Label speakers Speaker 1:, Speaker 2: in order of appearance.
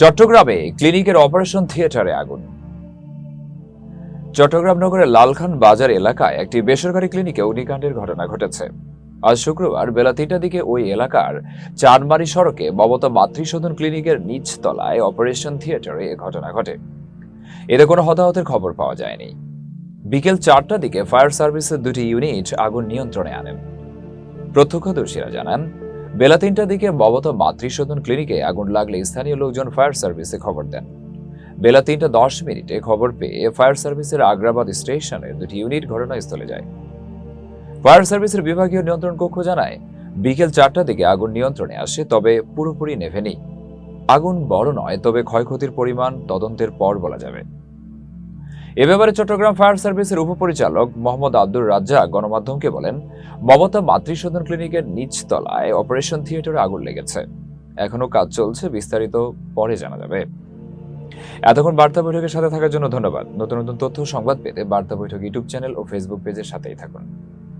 Speaker 1: চট্টগ্রামে ক্লিনিকের অপারেশন থিয়েটারে আগুন। চট্টগ্রাম নগরের লালখান বাজার এলাকায় একটি বেসরকারি ক্লিনিকে অগ্নিকাণ্ডের ঘটনা ঘটেছে। আজ শুক্রবার বেলা তিনটার দিকে ওই এলাকার চারমারি সড়কে মমতা মাতৃসদন ক্লিনিকের নিচ তলায় অপারেশন থিয়েটারে এ ঘটনা ঘটে। এতে কোনো হতাহতের খবর পাওয়া যায়নি। বিকেল চারটার দিকে ফায়ার সার্ভিসের দুটি ইউনিট আগুন নিয়ন্ত্রণে আনেন। প্রত্যক্ষদর্শীরা জানান বেলা তিনটার দিকে মমতা মাতৃসদন ক্লিনিকে আগুন লাগলে স্থানীয় লোকজন ফায়ার সার্ভিসে খবর দেন। বেলা তিনটা দশ মিনিটে খবর পেয়ে ফায়ার সার্ভিসের আগ্রাবাদ স্টেশনের দুটি ইউনিট ঘটনাস্থলে যায়। ফায়ার সার্ভিসের বিভাগীয় নিয়ন্ত্রণ কক্ষ জানায়, বিকেল চারটার দিকে আগুন নিয়ন্ত্রণে আসে, তবে পুরোপুরি নেভেনি। আগুন বড় নয়, তবে ক্ষয়ক্ষতির পরিমাণ তদন্তের পর বলা যাবে। এ ব্যাপারে চট্টগ্রাম ফায়ার সার্ভিসের উপপরিচালক মোহাম্মদ আব্দুর রাজ্জাক গণমাধ্যমকে বলেন, মমতা মাতৃসদন ক্লিনিকের নিচতলায় অপারেশন থিয়েটারে আগুন লেগেছে। এখনও কাজ চলছে, বিস্তারিত পরে জানা যাবে। এতক্ষণ বার্তা বৈঠকের সাথে থাকার জন্য ধন্যবাদ। নতুন নতুন তথ্য সংবাদ পেতে বার্তা বৈঠক ইউটিউব চ্যানেল ও ফেসবুক পেজের সাথেই থাকুন।